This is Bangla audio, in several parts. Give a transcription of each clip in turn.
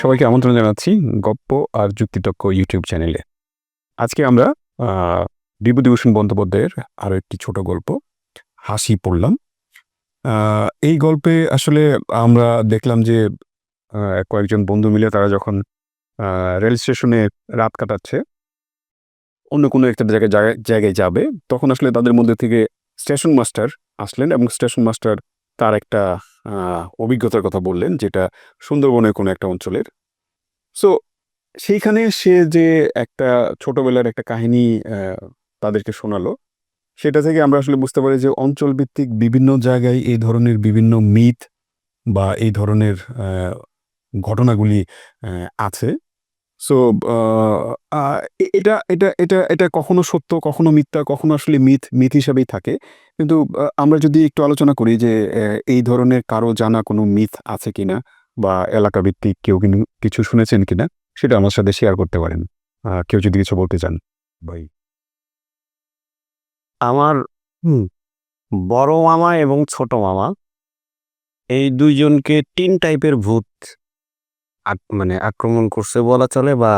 সবাইকে আমন্ত্রণ জানাচ্ছি গপ্প আর যুক্তিতক্ষ ইউটিউব চ্যানেলে আজকে আমরা বিভূতিভূষণ বন্দ্যোপাধ্যায়ের আরও একটি ছোট গল্প, হাসি পড়লাম। এই গল্পে আসলে আমরা দেখলাম যে কয়েকজন বন্ধু মিলে তারা যখন রেল স্টেশনে রাত কাটাচ্ছে, অন্য কোনো একটা জায়গায়, জায়গায়- যাবে, তখন আসলে তাদের মধ্যে থেকে স্টেশন মাস্টার আসলেন এবং স্টেশন মাস্টার তার একটা অভিজ্ঞতার কথা বললেন, যেটা সুন্দরবনের কোনো একটা অঞ্চলের। সো সেইখানে সে যে একটা ছোটবেলার একটা কাহিনী তাদেরকে শোনালো, সেটা থেকে আমরা আসলে বুঝতে পারি যে অঞ্চলভিত্তিক বিভিন্ন জায়গায় এই ধরনের বিভিন্ন মিথ বা এই ধরনের ঘটনাগুলি আছে। সো এটা এটা এটা এটা কখনো সত্য, কখনো মিথ্যা, কখনো আসলে মিথ মিথ হিসাবেই থাকে। কিন্তু আমরা যদি একটু আলোচনা করি যে এই ধরনের কারও জানা কোনো মিথ আছে কিনা বা এলাকা ভিত্তিক কেউ কিছু শুনেছেন কিনা, সেটা আমার সাথে শেয়ার করতে পারেন। কেউ যদি কিছু বলতে চান, ভাই। আমার বড় মামা এবং ছোট মামা, এই দুইজনকে তিন টাইপের ভূত মানে আক্রমণ করছে বলা চলে বা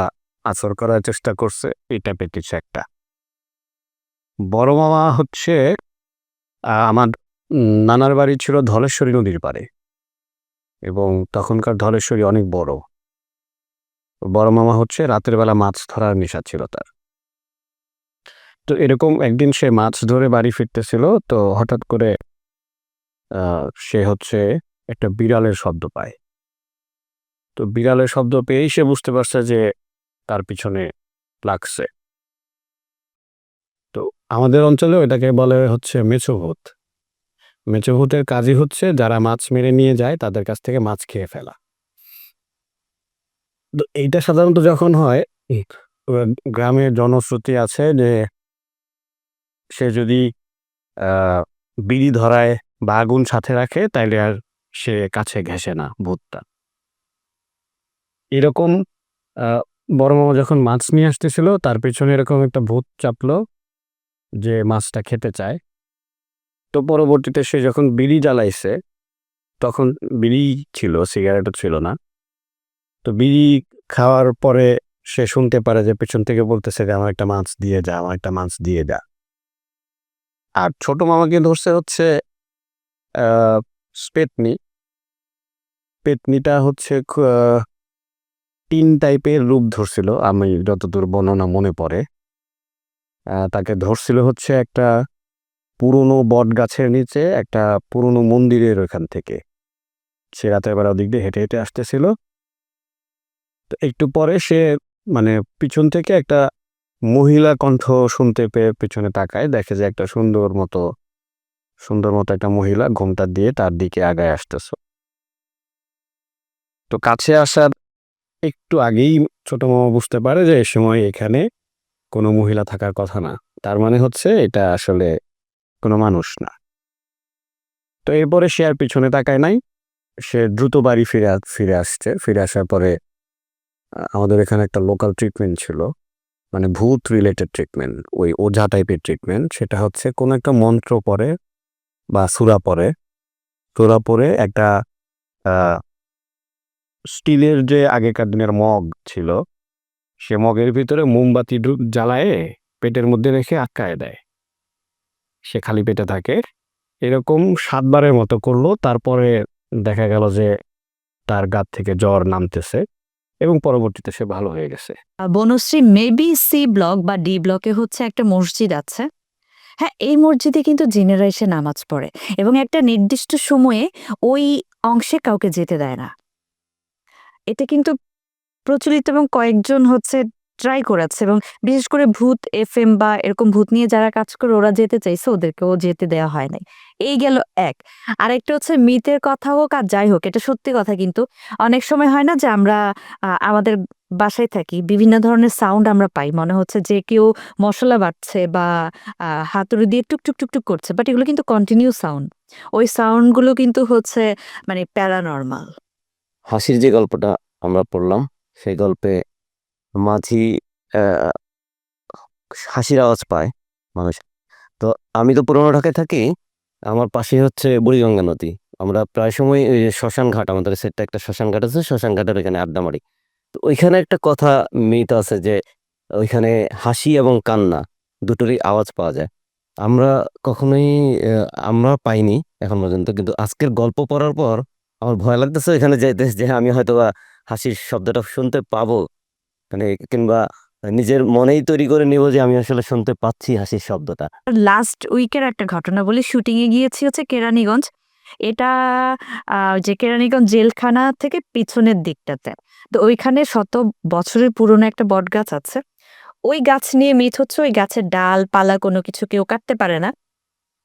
আচর করার চেষ্টা করছে, এই টাইপের কিছু একটা। বড় মামা হচ্ছে আমার নানার বাড়ি ছিল ধলেশ্বরী নদীর পাড়ে। এবং তখনকার ধলেশ্বরী অনেক বড়। বড় মামা হচ্ছে রাতের বেলা মাছ ধরার নেশা ছিল তার। তো এরকম একদিন সে মাছ ধরে বাড়ি ফিরতেছিল, তো হঠাৎ করে সে হচ্ছে একটা বিড়ালের শব্দ পায়। তো বিড়ালের শব্দ পেয়েই সে বুঝতে পারছে যে তার পিছনে লাগছে। তো আমাদের অঞ্চলে এটাকে বলে হচ্ছে মেছো ভূত। মেছো ভূতের কাজই হচ্ছে যারা মাছ মেরে নিয়ে যায়, তাদের কাছ থেকে মাছ খেয়ে ফেলা। তো এইটা সাধারণত যখন হয় গ্রামের জনশ্রুতি আছে যে সে যদি বিড়ি ধরায় বা আগুন সাথে রাখে, তাইলে আর সে কাছে ঘেসে না ভূতটা। এরকম বড় মামা যখন মাছ নিয়ে আসতেছিল, তার পেছনে এরকম একটা ভূত চাপলো যে মাছটা খেতে চায়। তো পরবর্তীতে সে যখন বিড়ি জ্বালাইছে, তখন বিড়ি ছিল, সিগারেটও ছিল না। তো বিড়ি খাওয়ার পরে সে শুনতে পারে যে পেছন থেকে বলতেছে যে, আমার একটা মাছ দিয়ে যা, আমার একটা মাছ দিয়ে যা। আর ছোট মামাকে ধরছে হচ্ছে পেতনি। পেতনিটা হচ্ছে তিন টাইপের রূপ ধরছিল, আমি যতদূর বর্ণনা মনে পড়ে। তাকে ধরছিল হচ্ছে একটা পুরনো বট গাছের নিচে, একটা পুরনো মন্দিরের ওখান থেকে। সে রাতের বেলা ওদিক দিয়ে হেঁটে হেঁটে আসতেছিল। তো একটু পরে সে মানে পিছন থেকে একটা মহিলা কণ্ঠ শুনতে পেয়ে পিছনে তাকায়, দেখে যে একটা সুন্দর মতো সুন্দর মতো একটা মহিলা ঘোমটা দিয়ে তার দিকে আগায় আসতেছ। তো কাছে আসার একটু আগেই ছোট মামা বুঝতে পারে যে এই সময় এখানে কোনো মহিলা থাকার কথা না। তার মানে হচ্ছে এটা আসলে কোনো মানুষ না। তো এরপরে সে আর পিছনে তাকায় নাই। সে দ্রুত বাড়ি ফিরে ফিরে আসছে। ফিরে আসার পরে আমাদের এখানে একটা লোকাল ট্রিটমেন্ট ছিল। মানে ভূত রিলেটেড ট্রিটমেন্ট ওই ওঝা টাইপের ট্রিটমেন্ট সেটা হচ্ছে কোনো একটা মন্ত্র পরে বা সুরা পরে। সুরা পরে একটা স্টিলের যে আগেকার দিনের মগ ছিল, সে মগের ভিতরে মোমবাতি জ্বালায়ে পেটের মধ্যে রেখে আটকায় দেয়। সে খালি পেটে থাকে। এরকম সাতবারের মতো করল, তারপরে দেখা গেল যে তার গাত থেকে জ্বর নামতেছে এবং পরবর্তীতে সে ভালো হয়ে গেছে। বনশ্রী মেবি সি ব্লক বা ডি ব্লকে হচ্ছে একটা মসজিদ আছে। হ্যাঁ এই মসজিদে কিন্তু জিনেরা এসে নামাজ পড়ে এবং একটা নির্দিষ্ট সময়ে ওই অংশে কাউকে যেতে দেয় না। এটা কিন্তু প্রচলিত এবং কয়েকজন হচ্ছে ট্রাই করেছে এবং বিশেষ করে ভূত এফ এম বা এরকম ভূত নিয়ে যারা কাজ করে ওরা যেতে চাইছে, ওদেরকেও যেতে দেওয়া হয় নাই। এই গেল এক। আরেকটা হচ্ছে মিথের কথা হোক আর যাই হোক, এটা সত্যি কথা কিন্তু অনেক সময় হয় না যে আমরা আমাদের বাসায় থাকি, বিভিন্ন ধরনের সাউন্ড আমরা পাই। মনে হচ্ছে যে কেউ মশলা বাটছে বা হাতুড়ি দিয়ে টুক টুক টুক টুক করছে বাট এগুলো কিন্তু কন্টিনিউ সাউন্ড ওই সাউন্ডগুলো কিন্তু হচ্ছে মানে প্যারানর্মাল হাসির যে গল্পটা আমরা পড়লাম, সেই গল্পে মাঝি হাসির আওয়াজ পায় মানুষ। তো আমি তো পুরোনো ঢাকায় থাকি, আমার পাশে হচ্ছে বুড়িগঙ্গা নদী। আমরা প্রায় সময় ওই শ্মশান ঘাট, আমাদের সেটটা একটা শ্মশান ঘাট আছে, শ্মশান ঘাটের ওইখানে আড্ডা মারি। তো ওইখানে একটা কথা মিথ আছে যে, ওইখানে হাসি এবং কান্না দুটোরই আওয়াজ পাওয়া যায়। আমরা কখনোই আমরা পাইনি এখন পর্যন্ত, কিন্তু আজকের গল্প পড়ার পর আমার ভয় লাগতেছে এখানে যাইতে যে আমি হয়তো বা হাসির শব্দটা শুনতে পাবো। মানে কিংবা নিজের মনেই তৈরি করে নিব যে আমি আসলে শুনতে পাচ্ছি হাসির শব্দটা। লাস্ট উইকের একটা ঘটনা বলি শুটিংয়ে গিয়েছি হচ্ছে কেরানীগঞ্জ। এটা যে কেরানীগঞ্জ জেলখানা থেকে পিছনের দিকটাতে। তো ওইখানে শত বছরের পুরনো একটা বট গাছ আছে। ওই গাছ নিয়ে মিথ হচ্ছে, ওই গাছের ডাল, পালা কোনো কিছু কেউ কাটতে পারে না।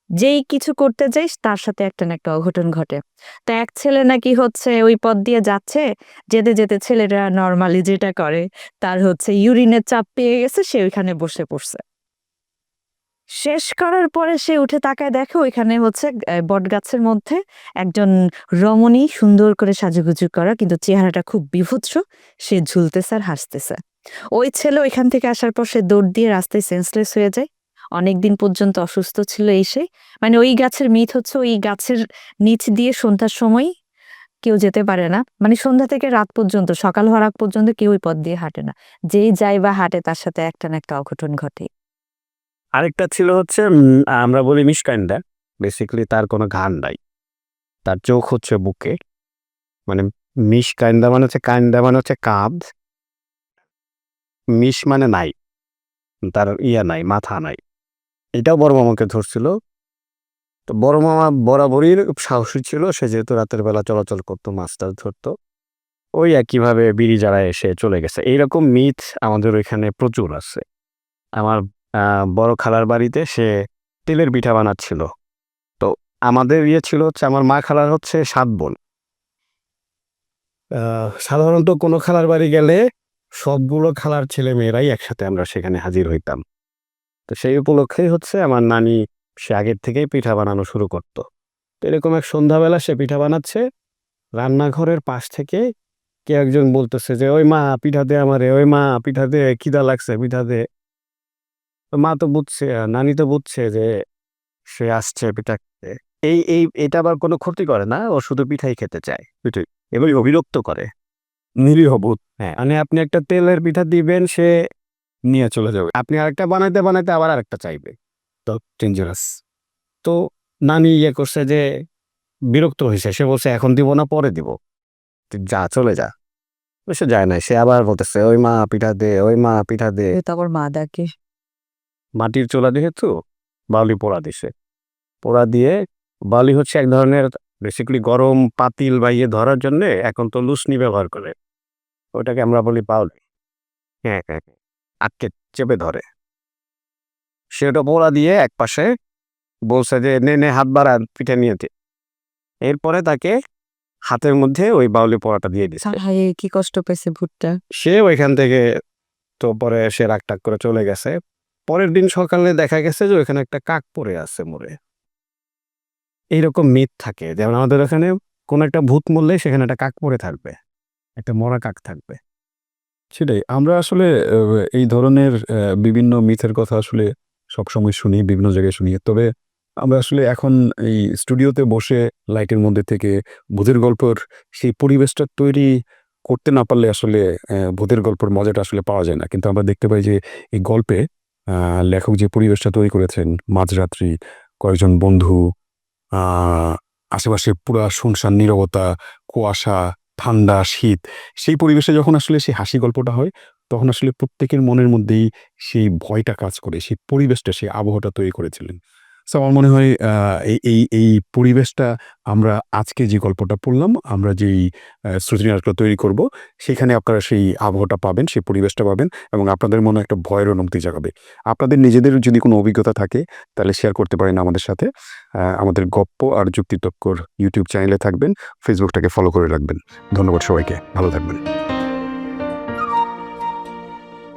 যেই কিছু করতে যাই তার সাথে একটা না একটা অঘটন ঘটে। তো এক ছেলে নাকি হচ্ছে ওই পথ দিয়ে যাচ্ছে, যেতে যেতে ছেলেরা নর্মালি যেটা করে, তার হচ্ছে ইউরিনের চাপ পেয়ে গেছে, সে ওইখানে বসে পড়ছে। শেষ করার পরে সে উঠে তাকায় দেখে ওইখানে হচ্ছে বট গাছের মধ্যে একজন রমণী সুন্দর করে সাজুগুজু করা, কিন্তু চেহারাটা খুব বিভৎস, সে ঝুলতেছে আর হাসতেছে। ওই ছেলে ওইখান থেকে আসার পর সে দৌড় দিয়ে রাস্তায় সেন্সলেস হয়ে যায়। অনেক দিন পর্যন্ত অসুস্থ ছিল এসে। মানে ওই গাছের মিথ হচ্ছে ওই গাছের নিচ দিয়ে সন্ধ্যার সময় কেউ যেতে পারে না। মানে সন্ধ্যা থেকে রাত পর্যন্ত, সকাল হওয়ার আগ পর্যন্ত কেউ ওই পথ দিয়ে হাঁটে না। যেই যায় বা হাঁটে, তার সাথে একটা না একটা অঘটন ঘটে। আরেকটা ছিল হচ্ছে আমরা বলি মিসকাইন্ডা বেসিক্যালি তার কোনো গান নাই। তার চোখ হচ্ছে বুকে। মানে মিস কাইন্দা মানে হচ্ছে কাইন্দা মানে হচ্ছে কাঁধ। মিস মানে নাই। তার ইয়া নাই, মাথা নাই। এটাও বড় মামাকে ধরছিল। তো বড় মামা বরাবরই সাহসী ছিল, সে যেহেতু রাতের বেলা চলাচল করতো মাছ টাছ ধরতো। ওই একইভাবে বিড়ি যারা এসে চলে গেছে। এইরকম মিথ আমাদের ওইখানে প্রচুর আছে। আমার বড় খালার বাড়িতে সে তেলের পিঠা বানাচ্ছিল। তো আমাদের ইয়ে ছিল হচ্ছে, আমার মা খালার হচ্ছে সাত বোন। সাধারণত কোনো খালার বাড়ি গেলে সবগুলো খালার ছেলে মেয়েরাই একসাথে আমরা সেখানে হাজির হইতাম। তো সেই উপলক্ষেই হচ্ছে আমার নানি সে আগের থেকেই পিঠা বানানো শুরু করতো। তো এরকম এক সন্ধ্যাবেলা সে পিঠা বানাচ্ছে রান্নাঘরের পাশ থেকে কে একজন বলতেছে যে ওই মা পিঠা দে আমারে ওই মা পিঠা দে খিদা লাগছে পিঠা দে। তো মা তো বুঝছে নানি তো বুঝছে যে সে আসছে পিঠা খেতে। এই এই এটা আবার কোনো ক্ষতি করে না ও শুধু পিঠাই খেতে চায় পিঠাই এবং অবিরক্ত করে। নিরীহ হ্যাঁ। মানে আপনি একটা তেলের পিঠা দিবেন সে নিয়ে চলে যাবে। আপনি আরেকটা বানাইতে বানাইতে আবার আরেকটা চাইবে। তো ডেঞ্জারাস তো নানি ইয়ে করছে যে বিরক্ত হয়েছে। সে বলছে এখন দিব না পরে দিব। যা চলে যা। সে যায় না সে আবার বলতেছে ওই মা পিঠা দে ওই মা পিঠা দে। তারপর মা ডাকে। মাটির চোলা যেহেতু বালি পোড়া দিছে। পোড়া দিয়ে বালি হচ্ছে এক ধরনের বেসিক্যালি গরম পাতিল বা ইয়ে ধরার জন্য এখন তো লুসনি ব্যবহার করে। ওটাকে আমরা বলি পাউলি হ্যাঁ হ্যাঁ হ্যাঁ। আটকে চেপে ধরে। সেটা পোড়া দিয়ে এক পাশে বলছে যে নে নে হাত বাড়া পিঠে নিয়েতে এরপরে তাকে হাতের মধ্যে ওই বাউলি পোড়াটা দিয়ে দিচ্ছে। কি কষ্ট পেয়েছে ভুট্টা সে ওইখান থেকে তো পরে সে রাগ টাগ করে চলে গেছে। পরের দিন সকালে দেখা গেছে যে ওইখানে একটা কাক পড়ে আছে মরে এইরকম মিথ থাকে। যেমন আমাদের ওখানে কোন একটা ভূত মরলে সেখানে একটা কাক পড়ে থাকবে। একটা মরা কাক থাকবে। সেটাই। আমরা আসলে এই ধরনের বিভিন্ন মিথের কথা আসলে সবসময় শুনি, বিভিন্ন জায়গায় শুনি। তবে আমরা আসলে এখন এই স্টুডিওতে বসে লাইটের মধ্যে থেকে ভূতের গল্পর সেই পরিবেশটা তৈরি করতে না পারলে আসলে ভূতের গল্পের মজাটা আসলে পাওয়া যায় না। কিন্তু আমরা দেখতে পাই যে এই গল্পে লেখক যে পরিবেশটা তৈরি করেছেন, মাঝরাত্রি, কয়েকজন বন্ধু আশেপাশে পুরা শুনশান, নীরবতা, কুয়াশা ঠান্ডা, শীত, সেই পরিবেশে যখন আসলে সেই হাসি গল্পটা হয়, তখন আসলে প্রত্যেকের মনের মধ্যেই সেই ভয়টা কাজ করে, সেই পরিবেশটা, সেই আবহাওয়াটা তৈরি করেছিলেন। সো আমার মনে হয় এই এই পরিবেশটা আমরা আজকে যে গল্পটা পড়লাম, আমরা যেই শ্রুতিনাটকটা তৈরি করব, সেখানে আপনারা সেই আবহাওয়াটা পাবেন, সেই পরিবেশটা পাবেন এবং আপনাদের মনে একটা ভয়ের অনুমতি জাগাবে। আপনাদের নিজেদের যদি কোনো অভিজ্ঞতা থাকে, তাহলে শেয়ার করতে পারেন আমাদের সাথে। আমাদের গপ্প আর যুক্তিতক্কর ইউটিউব চ্যানেলে থাকবেন ফেসবুকটাকে ফলো করে রাখবেন। ধন্যবাদ সবাইকে, ভালো থাকবেন।